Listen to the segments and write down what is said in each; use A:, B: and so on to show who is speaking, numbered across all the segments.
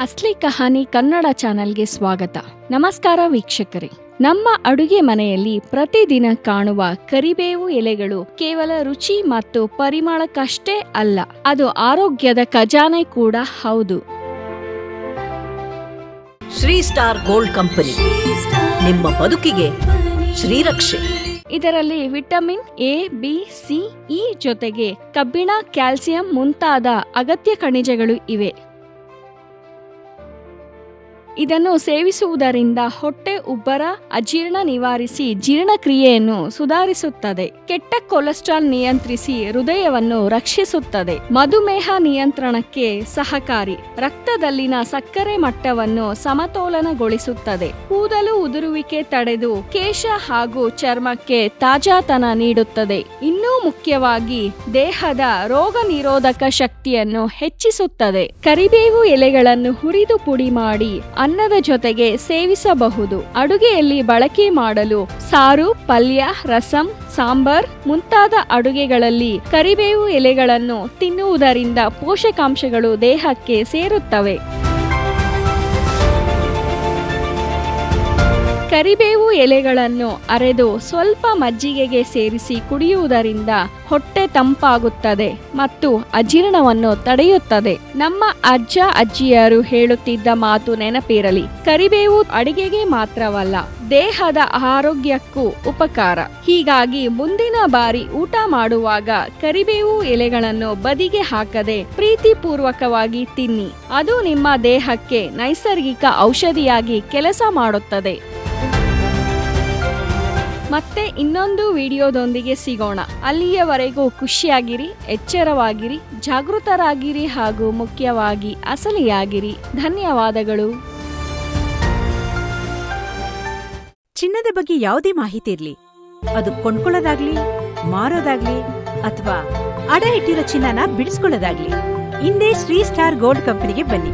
A: ಅಸ್ಲಿ ಕಹಾನಿ ಕನ್ನಡ ಚಾನೆಲ್ಗೆ ಸ್ವಾಗತ. ನಮಸ್ಕಾರ ವೀಕ್ಷಕರೇ. ನಮ್ಮ ಅಡುಗೆ ಮನೆಯಲ್ಲಿ ಪ್ರತಿದಿನ ಕಾಣುವ ಕರಿಬೇವು ಎಲೆಗಳು ಕೇವಲ ರುಚಿ ಮತ್ತು ಪರಿಮಳಕ್ಕಷ್ಟೇ ಅಲ್ಲ ಅದು ಆರೋಗ್ಯದ ಖಜಾನೆ ಕೂಡ ಹೌದು.
B: Shri star gold company. ನಿಮ್ಮ ಬದುಕಿಗೆ ಶ್ರೀರಕ್ಷೆ.
A: ಇದರಲ್ಲಿ vitamin A B C E ಜೊತೆಗೆ ಕಬ್ಬಿಣ ಕ್ಯಾಲ್ಸಿಯಂ ಮುಂತಾದ ಅಗತ್ಯ ಖನಿಜಗಳು ಇವೆ. ಇದನ್ನು ಸೇವಿಸುವುದರಿಂದ ಹೊಟ್ಟೆ ಉಬ್ಬರ ಅಜೀರ್ಣ ನಿವಾರಿಸಿ ಜೀರ್ಣಕ್ರಿಯೆಯನ್ನು ಸುಧಾರಿಸುತ್ತದೆ. ಕೆಟ್ಟ ಕೊಲೆಸ್ಟ್ರಾಲ್ ನಿಯಂತ್ರಿಸಿ ಹೃದಯವನ್ನು ರಕ್ಷಿಸುತ್ತದೆ. ಮಧುಮೇಹ ನಿಯಂತ್ರಣಕ್ಕೆ ಸಹಕಾರಿ. ರಕ್ತದಲ್ಲಿನ ಸಕ್ಕರೆ ಮಟ್ಟವನ್ನು ಸಮತೋಲನಗೊಳಿಸುತ್ತದೆ. ಕೂದಲು ಉದುರುವಿಕೆ ತಡೆದು ಕೇಶ ಹಾಗೂ ಚರ್ಮಕ್ಕೆ ತಾಜಾತನ ನೀಡುತ್ತದೆ. ಇನ್ನೂ ಮುಖ್ಯವಾಗಿ ದೇಹದ ರೋಗ ನಿರೋಧಕ ಶಕ್ತಿಯನ್ನು ಹೆಚ್ಚಿಸುತ್ತದೆ. ಕರಿಬೇವು ಎಲೆಗಳನ್ನು ಹುರಿದು ಪುಡಿ ಮಾಡಿ ಅನ್ನದ ಜೊತೆಗೆ ಸೇವಿಸಬಹುದು. ಅಡುಗೆಯಲ್ಲಿ ಬಳಕೆ ಮಾಡಲು ಸಾರು, ಪಲ್ಯ, ರಸಂ, ಸಾಂಬಾರ್ ಮುಂತಾದ ಅಡುಗೆಗಳಲ್ಲಿ ಕರಿಬೇವು ಎಲೆಗಳನ್ನು ತಿನ್ನುವುದರಿಂದ ಪೋಷಕಾಂಶಗಳು ದೇಹಕ್ಕೆ ಸೇರುತ್ತವೆ. ಕರಿಬೇವು ಎಲೆಗಳನ್ನು ಅರೆದು ಸ್ವಲ್ಪ ಮಜ್ಜಿಗೆಗೆ ಸೇರಿಸಿ ಕುಡಿಯುವುದರಿಂದ ಹೊಟ್ಟೆ ತಂಪಾಗುತ್ತದೆ ಮತ್ತು ಅಜೀರ್ಣವನ್ನು ತಡೆಯುತ್ತದೆ. ನಮ್ಮ ಅಜ್ಜ ಅಜ್ಜಿಯರು ಹೇಳುತ್ತಿದ್ದ ಮಾತು ನೆನಪಿರಲಿ. ಕರಿಬೇವು ಅಡಿಗೆಗೆ ಮಾತ್ರವಲ್ಲ, ದೇಹದ ಆರೋಗ್ಯಕ್ಕೂ ಉಪಕಾರ. ಹೀಗಾಗಿ ಮುಂದಿನ ಬಾರಿ ಊಟ ಮಾಡುವಾಗ ಕರಿಬೇವು ಎಲೆಗಳನ್ನು ಬದಿಗೆ ಹಾಕದೆ ಪ್ರೀತಿಪೂರ್ವಕವಾಗಿ ತಿನ್ನಿ. ಅದು ನಿಮ್ಮ ದೇಹಕ್ಕೆ ನೈಸರ್ಗಿಕ ಔಷಧಿಯಾಗಿ ಕೆಲಸ ಮಾಡುತ್ತದೆ. ಮತ್ತೆ ಇನ್ನೊಂದು ವಿಡಿಯೋದೊಂದಿಗೆ ಸಿಗೋಣ. ಅಲ್ಲಿಯವರೆಗೂ ಖುಷಿಯಾಗಿರಿ, ಎಚ್ಚರವಾಗಿರಿ, ಜಾಗೃತರಾಗಿರಿ ಹಾಗೂ ಮುಖ್ಯವಾಗಿ ಅಸಲಿಯಾಗಿರಿ. ಧನ್ಯವಾದಗಳು.
C: ಚಿನ್ನದ ಬಗ್ಗೆ ಯಾವುದೇ ಮಾಹಿತಿ ಇರಲಿ. ಅದು ಕೊಂಡ್ಕೊಳ್ಳೋದಾಗ್ಲಿ, ಮಾರೋದಾಗ್ಲಿ ಅಥವಾ ಅಡ ಇಟ್ಟಿರೋ ಚಿನ್ನನ ಬಿಡಿಸ್ಕೊಳ್ಳೋದಾಗ್ಲಿ. ಹಿಂದೆ ಶ್ರೀ ಸ್ಟಾರ್ ಗೋಲ್ಡ್ ಕಂಪನಿಗೆ ಬನ್ನಿ.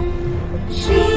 D: star